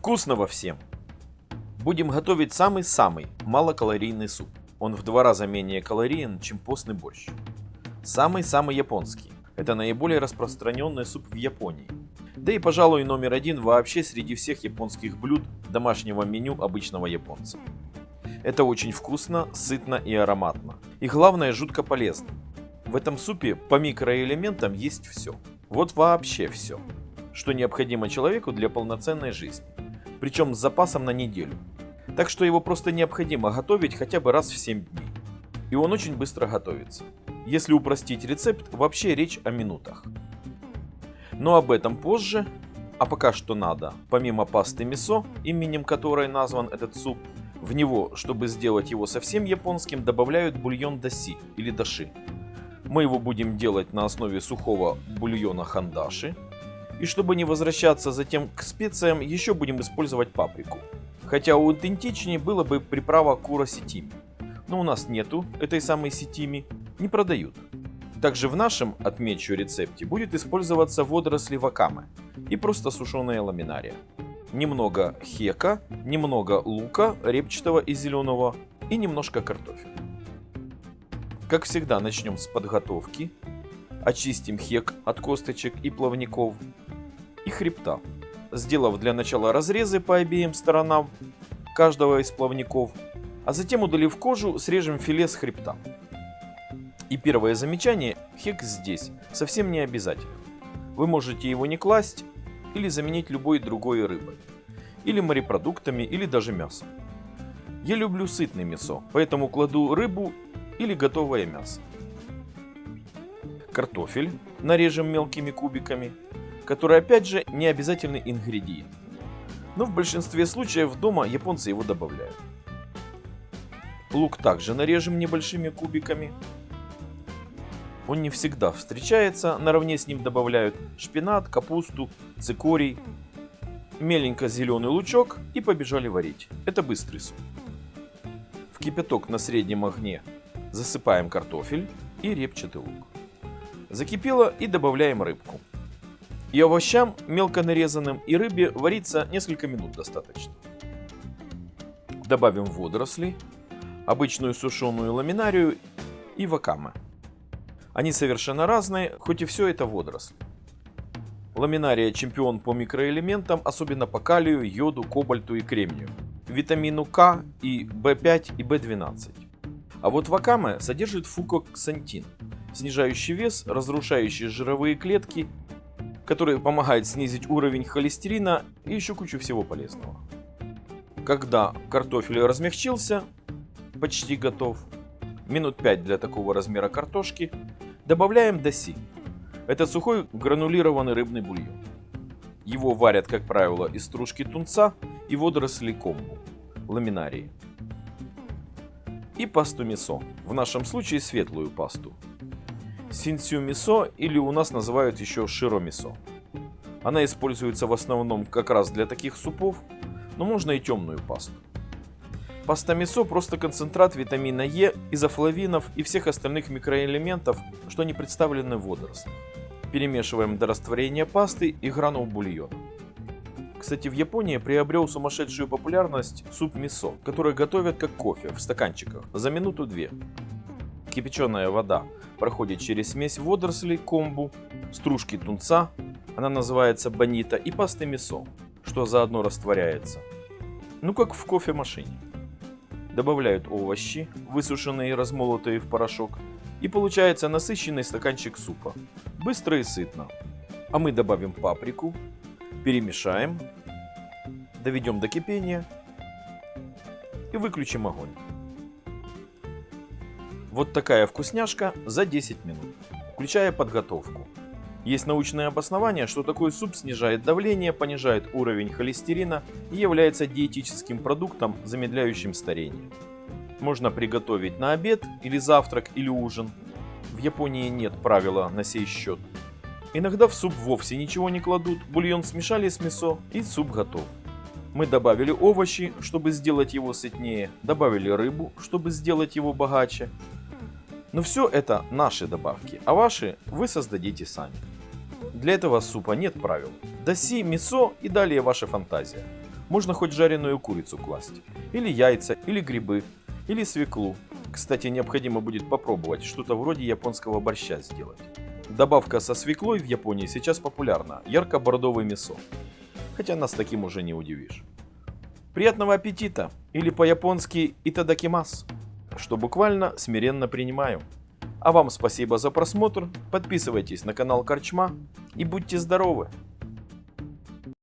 Вкусного всем! Будем готовить самый-самый малокалорийный суп. Он в два раза менее калориен, чем постный борщ. Самый-самый японский. Это наиболее распространенный суп в Японии. Да и, пожалуй, номер один вообще среди всех японских блюд домашнего меню обычного японца. Это очень вкусно, сытно и ароматно. И главное, жутко полезно. В этом супе по микроэлементам есть все. Вот вообще все, что необходимо человеку для полноценной жизни. Причем с запасом на неделю. Так что его просто необходимо готовить хотя бы раз в 7 дней. И он очень быстро готовится. Если упростить рецепт, вообще речь о минутах. Но об этом позже. А пока что надо, помимо пасты мисо, именем которой назван этот суп, в него, чтобы сделать его совсем японским, добавляют бульон даси или даши. Мы его будем делать на основе сухого бульона хандаши. И чтобы не возвращаться затем к специям, еще будем использовать паприку. Хотя аутентичнее было бы приправа кура сетими. Но у нас нету этой самой сетими, не продают. Также в нашем, отмечу, рецепте будет использоваться водоросли вакамы и просто сушеная ламинария. Немного хека, немного лука, репчатого и зеленого и немножко картофеля. Как всегда, начнем с подготовки. Очистим хек от косточек и плавников и хребта, сделав для начала разрезы по обеим сторонам каждого из плавников, а затем удалив кожу, срежем филе с хребта. И первое замечание, хек здесь совсем не обязательно. Вы можете его не класть или заменить любой другой рыбой. Или морепродуктами, или даже мясом. Я люблю сытное мясо, поэтому кладу рыбу или готовое мясо. Картофель нарежем мелкими кубиками, который опять же не обязательный ингредиент. Но в большинстве случаев дома японцы его добавляют. Лук также нарежем небольшими кубиками, он не всегда встречается, наравне с ним добавляют шпинат, капусту, цикорий, меленько зеленый лучок и побежали варить. Это быстрый суп. В кипяток на среднем огне засыпаем картофель и репчатый лук. Закипело и добавляем рыбку. И овощам, мелко нарезанным, и рыбе вариться несколько минут достаточно. Добавим водоросли, обычную сушеную ламинарию и вакаме. Они совершенно разные, хоть и все это водоросли. Ламинария чемпион по микроэлементам, особенно по калию, йоду, кобальту и кремнию, витамину К и В5 и В12. А вот вакаме содержит фукоксантин, снижающий вес, разрушающий жировые клетки, который помогает снизить уровень холестерина и еще кучу всего полезного. Когда картофель размягчился, почти готов, минут 5 для такого размера картошки, добавляем доси. Это сухой гранулированный рыбный бульон. Его варят, как правило, из стружки тунца и водорослей комбу, ламинарии. И пасту мисо, в нашем случае светлую пасту. Синсю мисо или у нас называют еще широ мисо. Она используется в основном как раз для таких супов, но можно и темную пасту. Паста мисо просто концентрат витамина Е, изофлавинов и всех остальных микроэлементов, что не представлены в водорослях. Перемешиваем до растворения пасты и гранул бульона. Кстати, в Японии приобрел сумасшедшую популярность суп мисо, который готовят как кофе в стаканчиках за минуту-две. Кипяченая вода проходит через смесь водорослей комбу, стружки тунца, она называется бонита, и пасты мисо, что заодно растворяется. Ну как в кофемашине добавляют овощи, высушенные и размолотые в порошок, и получается насыщенный стаканчик супа. Быстро и сытно. А мы добавим паприку, перемешаем, доведем до кипения и выключим огонь. Вот такая вкусняшка за 10 минут, включая подготовку. Есть научное обоснование, что такой суп снижает давление, понижает уровень холестерина и является диетическим продуктом, замедляющим старение. Можно приготовить на обед или завтрак или ужин. В Японии нет правила на сей счет. Иногда в суп вовсе ничего не кладут, бульон смешали с мясо и суп готов. Мы добавили овощи, чтобы сделать его сытнее, добавили рыбу, чтобы сделать его богаче. Но все это наши добавки, а ваши вы создадите сами. Для этого супа нет правил. Даси, мисо и далее ваша фантазия. Можно хоть жареную курицу класть, или яйца, или грибы, или свеклу. Кстати, необходимо будет попробовать что-то вроде японского борща сделать. Добавка со свеклой в Японии сейчас популярна, ярко-бордовый мясо. Хотя нас таким уже не удивишь. Приятного аппетита, или по-японски итадакимас, что буквально смиренно принимаю. А вам спасибо за просмотр, подписывайтесь на канал Корчма и будьте здоровы!